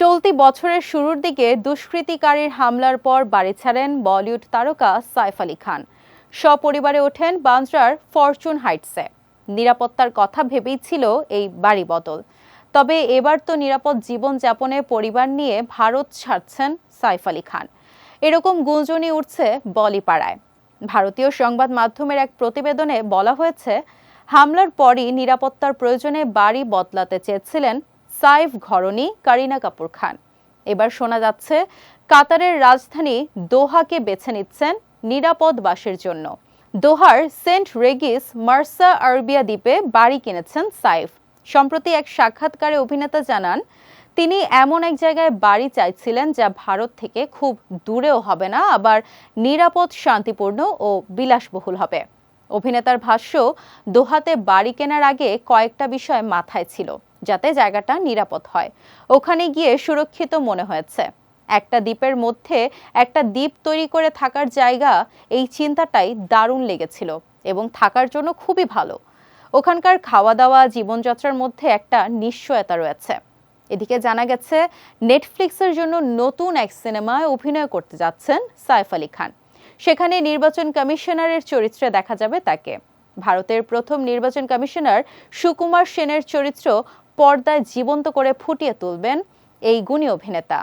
চলতি বছরের শুরুর দিকে দুষ্কৃতিকারীর হামলার পর বাড়ি ছাড়েন বলিউড তারকা সাইফ আলী খান। সপরিবারে ওঠেন বান্দ্রার ফরচুন হাইটসে। নিরাপত্তার কথা ভেবেই ছিল এই বাড়ি বদল। তবে এবার তো নিরাপদ জীবনযাপনে পরিবার নিয়ে ভারত ছাড়ছেন সাইফ আলী খান। এরকম গুঞ্জনই উঠছে বলিপাড়ায়। ভারতীয় সংবাদ মাধ্যমের এক প্রতিবেদনে বলা হয়েছে, হামলার পরই নিরাপত্তার প্রয়োজনে বাড়ি বদলাতে চেয়েছিলেন সাইফ ঘরণী, কারিনা কাপুর খান। এবার শোনা যাচ্ছে, কাতারের রাজধানী দোহাকে বেছে নিচ্ছেন নিরাপদ বাসের জন্য। Dohar Saint Regis Marsa Arabia দ্বীপে বাড়ি কিনেছেন সাইফ। সম্প্রতি এক সাক্ষাৎকারে অভিনেতা জানান, তিনি এমন এক জায়গায় বাড়ি চাইছিলেন যা ভারত থেকে খুব দূরেও হবে না, আবার নিরাপদ, শান্তিপূর্ণ ও বিলাসবহুল হবে। অভিনেতার ভাষ্য, দোহাতে বাড়ি কেনার আগে কয়েকটা বিষয় মাথায় ছিল। যাতে জায়গাটা নিরাপদ হয়। ওখানে গিয়ে সুরক্ষিত মনে হয়েছে। একটা দ্বীপের মধ্যে একটা দ্বীপ তৈরি করে থাকার জায়গা, এই চিন্তাটাই দারুণ লেগেছিল এবং থাকার জন্য খুবই ভালো। ওখানকার খাওয়া দাওয়া জীবনযাত্রার মধ্যে একটা নিশ্চয়তা রয়েছে। এদিকে জানা গেছে, নেটফ্লিক্সের জন্য নতুন এক সিনেমায় অভিনয় করতে যাচ্ছেন সাইফ আলী খান। সেখানে নির্বাচন কমিশনারের চরিত্রে দেখা যাবে তাকে। ভারতের প্রথম নির্বাচন কমিশনার সুকুমার সেনের চরিত্র পর্দায় জীবন্ত করে ফুটিয়ে তুলবেন এই গুণী অভিনেতা।